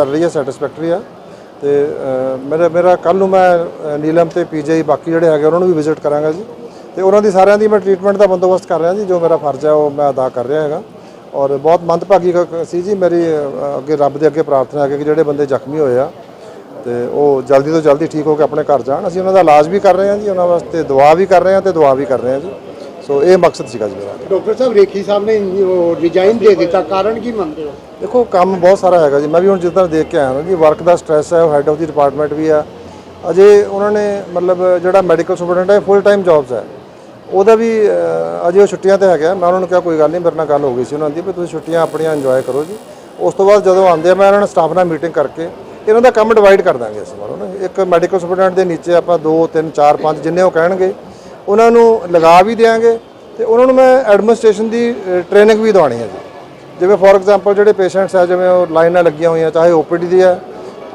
ਚੱਲ ਰਹੀ ਹੈ ਸੈਟੀਸਫੈਕਟਰੀ ਆ ਤੇ ਮੇਰਾ ਮੇਰਾ ਕੱਲ ਨੂੰ ਮੈਂ ਅ, ਨੀਲਮ ਤੇ ਪੀਜੀਆਈ ਬਾਕੀ ਜਿਹੜੇ ਹੈਗੇ ਉਹਨਾਂ ਨੂੰ ਵੀ ਵਿਜ਼ਿਟ ਕਰਾਂਗਾ ਜੀ। ਤੇ ਉਹਨਾਂ ਦੀ ਸਾਰਿਆਂ ਦੀ ਮੈਂ ਟ੍ਰੀਟਮੈਂਟ ਦਾ ਬੰਦੋਬਸਤ ਕਰ ਰਿਹਾ ਜੀ ਜੋ ਮੇਰਾ ਫਰਜ਼ ਹੈ ਉਹ ਮੈਂ ਅਦਾ ਕਰ ਰਿਹਾ ਹੈਗਾ। ਔਰ ਬਹੁਤ ਮੰਦਭਾਗੀ ਸੀ ਜੀ ਮੇਰੀ ਅੱਗੇ ਰੱਬ ਦੇ ਅੱਗੇ ਪ੍ਰਾਰਥਨਾ ਹੈ ਕਿ ਜਿਹੜੇ ਬੰਦੇ ਜ਼ਖਮੀ ਹੋਏ ਆ ਤੇ ਉਹ ਜਲਦੀ ਤੋਂ ਜਲਦੀ ਠੀਕ ਹੋ ਕੇ ਆਪਣੇ ਘਰ ਜਾਣ। ਅਸੀਂ ਉਹਨਾਂ ਦਾ ਇਲਾਜ ਵੀ ਕਰ ਰਹੇ ਹਾਂ ਜੀ ਉਹਨਾਂ ਵਾਸਤੇ ਦੁਆ ਵੀ ਕਰ ਰਹੇ ਹਾਂ ਤੇ ਦੁਆ ਵੀ ਕਰ ਰਹੇ ਹਾਂ ਜੀ। ਸੋ ਇਹ ਮਕਸਦ ਸੀਗਾ ਜੀ ਮੇਰਾ। ਡਾਕਟਰ ਸਾਹਿਬ ਰੇਖੀ ਸਾਹਿਬ ਨੇ ਰਿਜ਼ਾਈਨ ਦੇ ਦਿੱਤਾ ਕਾਰਨ ਕੀ ਮੰਨਦੇ ਹੋ? ਦੇਖੋ ਕੰਮ ਬਹੁਤ ਸਾਰਾ ਹੈਗਾ ਜੀ। ਮੈਂ ਵੀ ਹੁਣ ਜਿੱਦਾਂ ਦੇਖ ਕੇ ਆਇਆ ਨਾ ਜੀ ਵਰਕ ਦਾ ਸਟ੍ਰੈਸ ਹੈ ਉਹ ਹੈੱਡ ਆਫ ਦੀ ਡਿਪਾਰਟਮੈਂਟ ਵੀ ਆ। ਅਜੇ ਉਹਨਾਂ ਨੇ ਮਤਲਬ ਜਿਹੜਾ ਮੈਡੀਕਲ ਸੁਪਰਡੈਂਟ ਹੈ ਫੁੱਲ ਟਾਈਮ ਜੌਬਸ ਹੈ। ਉਹਦਾ ਵੀ ਅਜੇ ਉਹ ਛੁੱਟੀਆਂ ਤੇ ਹੈਗਾ। ਮੈਂ ਉਹਨਾਂ ਨੂੰ ਕਿਹਾ ਕੋਈ ਗੱਲ ਨਹੀਂ ਮੇਰੇ ਨਾਲ ਗੱਲ ਹੋ ਗਈ ਸੀ ਉਹਨਾਂ ਦੀ ਵੀ ਤੁਸੀਂ ਛੁੱਟੀਆਂ ਆਪਣੀਆਂ ਇੰਜੋਏ ਕਰੋ ਜੀ। ਉਸ ਤੋਂ ਬਾਅਦ ਜਦੋਂ ਆਉਂਦੇ ਆ ਮੈਂ ਉਹਨਾਂ ਨਾਲ ਸਟਾਫ ਨਾਲ ਮੀਟਿੰਗ ਕਰਕੇ ਇਹਨਾਂ ਦਾ ਕੰਮ ਡਿਵਾਈਡ ਕਰ ਦਾਂਗੇ ਅਸੀਂ। ਮਾਰੋ ਨਾ ਇੱਕ ਮੈਡੀਕਲ ਸੁਪਰਡੈਂਟ ਦੇ ਨੀਚੇ ਆਪਾਂ 2 3 4 5 ਜਿੰਨੇ ਉਹ ਕਹਿਣਗੇ ਉਹਨਾਂ ਨੂੰ ਲਗਾ ਵੀ ਦੇਾਂਗੇ ਤੇ ਉਹਨਾਂ ਨੂੰ ਮੈਂ ਐਡਮਿਨਿਸਟ੍ਰੇਸ਼ਨ ਦੀ ਟ੍ਰੇਨਿੰਗ ਵੀ ਦਵਾਉਣੀ ਹੈ ਜੀ। ਜਿਵੇਂ ਫੋਰ ਐਗਜ਼ਾਮਪਲ ਜਿਹੜੇ ਪੇਸ਼ੈਂਟਸ ਆ ਜਿਵੇਂ ਉਹ ਲਾਈਨਾਂ ਲੱਗੀਆਂ ਹੋਈਆਂ ਚਾਹੇ ਓਪੀਡੀ ਦੀ ਹੈ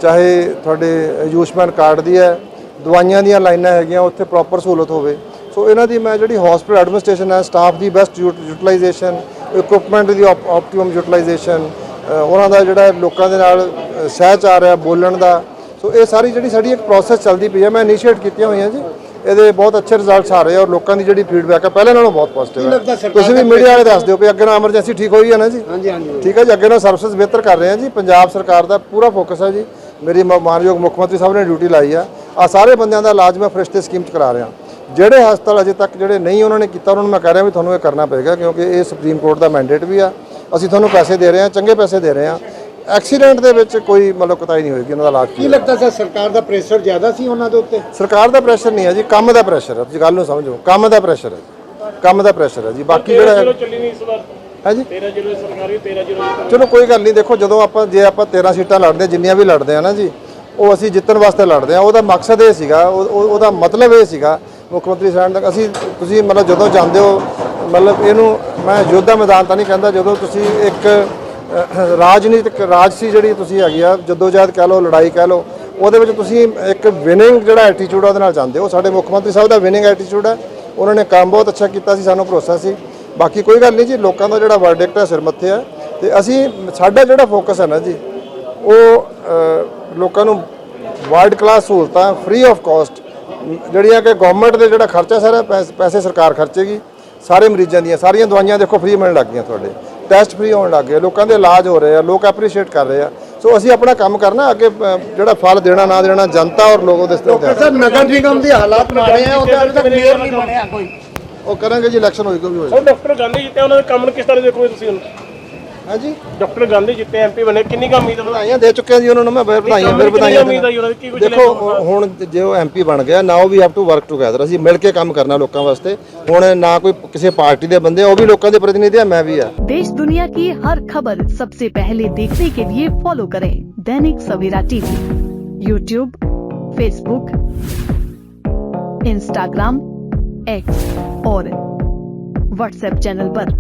ਚਾਹੇ ਤੁਹਾਡੇ ਆਯੁਸ਼ਮਾਨ ਕਾਰਡ ਦੀ ਹੈ ਦਵਾਈਆਂ ਦੀਆਂ ਲਾਈਨਾਂ ਹੈਗੀਆਂ ਉੱਥੇ ਪ੍ਰੋਪਰ ਸਹੂਲਤ ਹੋਵੇ। ਸੋ ਇਹਨਾਂ ਦੀ ਮੈਂ ਜਿਹੜੀ ਹਸਪੀਟਲ ਐਡਮਿਨਿਸਟ੍ਰੇਸ਼ਨ ਹੈ ਸਟਾਫ ਦੀ ਬੈਸਟ ਯੂਟਿਲਾਈਜੇਸ਼ਨ ਇਕਵਿਪਮੈਂਟ ਦੀ ਆਪਟੀਮਮ ਯੂਟਿਲਾਈਜੇਸ਼ਨ ਉਹਨਾਂ ਦਾ ਜਿਹੜਾ ਲੋਕਾਂ ਦੇ ਨਾਲ ਅ, ਸਹਿਚਾਰ ਹੈ ਬੋਲਣ ਦਾ। ਸੋ ਇਹ ਸਾਰੀ ਜਿਹੜੀ ਸਾਡੀ ਇੱਕ ਪ੍ਰੋਸੈਸ ਚੱਲਦੀ ਪਈ ਹੈ ਮੈਂ ਇਨੀਸ਼ੀਏਟ ਕੀਤੀਆਂ ਹੋਈਆਂ ਜੀ। ਇਹਦੇ ਬਹੁਤ ਅੱਛੇ ਰਿਜ਼ਲਟਸ ਆ ਰਹੇ ਆ ਔਰ ਲੋਕਾਂ ਦੀ ਜਿਹੜੀ ਫੀਡਬੈਕ ਹੈ ਪਹਿਲੇ ਨਾਲੋਂ ਬਹੁਤ ਪੋਜ਼ਿਟਿਵ ਹੈ ਤੁਸੀਂ ਵੀ ਮੀਡੀਆ ਵਾਲੇ ਦੱਸ ਦਿਓ ਕਿ ਅੱਗੇ ਨਾਲ ਐਮਰਜੈਂਸੀ ਠੀਕ ਹੋਈ ਹੈ ਨਾ ਜੀ? ਹਾਂਜੀ ਹਾਂਜੀ। ਠੀਕ ਹੈ ਜੀ ਅੱਗੇ ਨਾਲ ਸਰਵਿਸ ਬਿਹਤਰ ਕਰ ਰਹੇ ਹਾਂ ਜੀ। ਪੰਜਾਬ ਸਰਕਾਰ ਦਾ ਪੂਰਾ ਫੋਕਸ ਹੈ ਜੀ। ਮੇਰੀ ਮਾਨਯੋਗ ਮੁੱਖ ਮੰਤਰੀ ਸਾਹਿਬ ਨੇ ਡਿਊਟੀ ਲਾਈ ਆ। ਆ ਸਾਰੇ ਬੰਦਿਆਂ ਦਾ ਇਲਾਜ ਮੈਂ ਫਰਿਸ਼ਤੇ ਸਕੀਮ ਚ ਕਰਾ ਰਿਹਾ। ਜਿਹੜੇ ਹਸਪਤਾਲ ਅਜੇ ਤੱਕ ਜਿਹੜੇ ਨਹੀਂ ਉਹਨਾਂ ਨੇ ਕੀਤਾ ਉਹਨਾਂ ਨੂੰ ਮੈਂ ਕਹਿ ਰਿਹਾ ਵੀ ਤੁਹਾਨੂੰ ਇਹ ਕਰਨਾ ਪਏਗਾ ਕਿਉਂਕਿ ਇਹ ਸੁਪਰੀਮ ਕੋਰਟ ਦਾ ਮੈਂਡੇਟ ਵੀ ਆ। ਅਸੀਂ ਤੁਹਾਨੂੰ ਪੈਸੇ ਦੇ ਰਹੇ ਹਾਂ ਚੰਗੇ ਪੈਸੇ ਦੇ ਰਹੇ ਹਾਂ ਐਕਸੀਡੈਂਟ ਦੇ ਵਿੱਚ ਕੋਈ ਮਤਲਬ ਕੁਤਾਈ ਨਹੀਂ ਹੋਏਗੀ ਉਹਨਾਂ ਦਾ ਇਲਾਜ ਕੀ ਲੱਗਦਾ ਸਰ ਸਰਕਾਰ ਦਾ ਪ੍ਰੈਸ਼ਰ ਜ਼ਿਆਦਾ ਸੀ ਉਹਨਾਂ ਦੇ ਉੱਤੇ? ਸਰਕਾਰ ਦਾ ਪ੍ਰੈਸ਼ਰ ਨਹੀਂ ਹੈ ਜੀ ਕੰਮ ਦਾ ਪ੍ਰੈਸ਼ਰ ਹੈ। ਤੁਸੀਂ ਗੱਲ ਨੂੰ ਸਮਝੋ ਕੰਮ ਦਾ ਪ੍ਰੈਸ਼ਰ ਹੈ ਜੀ। ਕੰਮ ਦਾ ਪ੍ਰੈਸ਼ਰ ਹੈ ਜੀ। ਬਾਕੀ ਜਿਹੜਾ ਹੈ ਚੱਲੀ ਨਹੀਂ ਇਸ ਵਾਰ। ਹੈ ਜੀ। 13 ਜ਼ਿਲ੍ਹੇ ਸਰਕਾਰੀ 13 ਜ਼ਿਲ੍ਹੇ ਚਲੋ ਕੋਈ ਗੱਲ ਨਹੀਂ ਦੇਖੋ ਜਦੋਂ ਆਪਾਂ ਜੇ ਆਪਾਂ 13 ਸੀਟਾਂ ਲੜਦੇ ਹਾਂ, ਜਿੰਨੀਆਂ ਵੀ ਲੜਦੇ ਆ ਨਾ ਜੀ ਉਹ ਅਸੀਂ ਜਿੱਤਣ ਵਾਸਤੇ ਲੜਦੇ ਆ। ਉਹਦਾ ਮਕਸਦ ਇਹ ਸੀਗਾ ਉਹ- ਉਹ- ਉਹਦਾ ਮਤਲਬ ਇਹ ਸੀਗਾ ਮੁੱਖ ਮੰਤਰੀ ਸਾਹਿਬ ਦਾ ਅਸੀਂ ਤੁਸੀਂ ਮਤਲਬ ਜਦੋਂ ਜਾਂਦੇ ਹੋ ਮਤਲਬ ਇਹਨੂੰ ਮੈਂ ਯੋਧਾ ਮੈਦਾਨ ਤਾਂ ਨਹੀਂ ਕਹਿੰਦਾ ਜਦੋਂ ਤੁਸੀਂ ਇੱਕ ਰਾਜਨੀਤਿਕ ਰਾਜ ਸੀ ਜਿਹੜੀ ਤੁਸੀਂ ਹੈਗੀ ਆ, ਜਦੋਜਹਿਦ ਕਹਿ ਲਓ, ਲੜਾਈ ਕਹਿ ਲਓ, ਉਹਦੇ ਵਿੱਚ ਤੁਸੀਂ ਇੱਕ ਵਿਨਿੰਗ ਜਿਹੜਾ ਐਟੀਟਿਊਡ ਉਹਦੇ ਨਾਲ ਜਾਂਦੇ ਹੋ। ਸਾਡੇ ਮੁੱਖ ਮੰਤਰੀ ਸਾਹਿਬ ਦਾ ਵਿਨਿੰਗ ਐਟੀਟਿਊਡ ਹੈ ਉਹਨਾਂ ਨੇ ਕੰਮ ਬਹੁਤ ਅੱਛਾ ਕੀਤਾ ਸੀ, ਸਾਨੂੰ ਭਰੋਸਾ ਸੀ। ਬਾਕੀ ਕੋਈ ਗੱਲ ਨਹੀਂ ਜੀ, ਲੋਕਾਂ ਦਾ ਜਿਹੜਾ ਵਰਡਿਕਟ ਹੈ ਸਿਰ ਮੱਥੇ ਹੈ ਤੇ ਅਸੀਂ, ਸਾਡਾ ਜਿਹੜਾ ਫੋਕਸ ਹੈ ਨਾ ਜੀ, ਉਹ ਲੋਕਾਂ ਨੂੰ ਵਰਲਡ ਕਲਾਸ ਸਹੂਲਤਾਂ ਫ੍ਰੀ ਆਫ ਕਾਸਟ ਜਿਹੜੀਆਂ ਕਿ ਗਵਰਨਮੈਂਟ ਦੇ ਜਿਹੜਾ ਖਰਚਾ ਸਾਰਾ ਪੈਸ- ਪੈਸੇ ਸਰਕਾਰ ਖਰਚੇਗੀ। ਸਾਰੇ ਮਰੀਜ਼ਾਂ ਦੀਆਂ, ਸਾਰੀਆਂ ਦਵਾਈਆਂ ਦੇਖੋ ਫ੍ਰੀ ਮਿਲਣ ਲੱਗ ਗਈਆਂ ਤੁਹਾਡੇ। ਟੈਸਟ ਫ੍ਰੀ ਹੋਣ ਲੱਗ ਗਏ ਲੋਕਾਂ ਦੇ ਇਲਾਜ ਹੋ ਰਹੇ ਆ ਲੋਕ ਐਪਰੀਸ਼ੀਏਟ ਕਰ ਰਹੇ ਆ। ਸੋ ਅਸੀਂ ਆਪਣਾ ਕੰਮ ਕਰਨਾ ਅੱਗੇ ਜਿਹੜਾ ਫਲ ਦੇਣਾ ਨਾ ਦੇਣਾ ਜਨਤਾ ਔਰ ਲੋਕੋ ਦੇ ਸਿਰ ਸਰ ਨਗਰ ਨਿਗਮ ਦੇ ਹਾਲਾਤ ਮਾੜੇ ਆ ਉਹਦੇ ਤੱਕ ਮੇਅਰ ਨਹੀਂ ਬਣਿਆ ਕੋਈ। ਉਹ ਕਰਾਂਗੇ ਜੀ ਇਲੈਕਸ਼ਨ ਹੋਏਗਾ ਵੀ ਹੋਏਗਾ ਡਾਕਟਰ ਗਾਂਧੀ ਜਿੱਤੇ ਉਹਨਾਂ ਦੇ ਕੰਮ ਨੂੰ ਕਿਸ ਤਰ੍ਹਾਂ ਦੇਖੋਗੇ ਤੁਸੀਂ ਹੁਣ? ਹਾਂਜੀ ਡਾਕਟਰ ਗਾਂਧੀ ਜਿੱਤੇ ਐਮਪੀ ਬਣੇ ਕਿੰਨੀ ਕੁ ਉਮੀਦ ਹੈ ਵਧਾਈਆਂ ਦੇ ਚੁੱਕੇ ਹਾਂ ਜੀ ਉਹਨਾਂ ਨੂੰ ਮੈਂ ਫਿਰ ਵਧਾਈਆਂ ਫਿਰ ਵਧਾਈਆਂ ਉਮੀਦ ਹੈ ਜੀ ਉਹਨਾਂ ਦੀ ਕੀ ਕੁਝ ਦੇਖੋ ਹੁਣ ਜੇ ਉਹ ਐਮਪੀ ਬਣ ਗਿਆ now we have to work together ਅਸੀਂ ਮਿਲ ਕੇ ਕੰਮ ਕਰਨਾ ਲੋਕਾਂ ਵਾਸਤੇ ਹੁਣ ਨਾ ਕੋਈ ਕਿਸੇ ਪਾਰਟੀ ਦੇ ਬੰਦੇ ਆ, ਉਹ ਵੀ ਲੋਕਾਂ ਦੇ ਪ੍ਰਤੀਨਿਧੀ ਆ ਮੈਂ ਵੀ ਆ देश दुनिया की हर खबर सबसे पहले देखने के लिए फॉलो करें Dainik Savera TV YouTube Facebook Instagram X और व्हाट्सएप चैनल पर।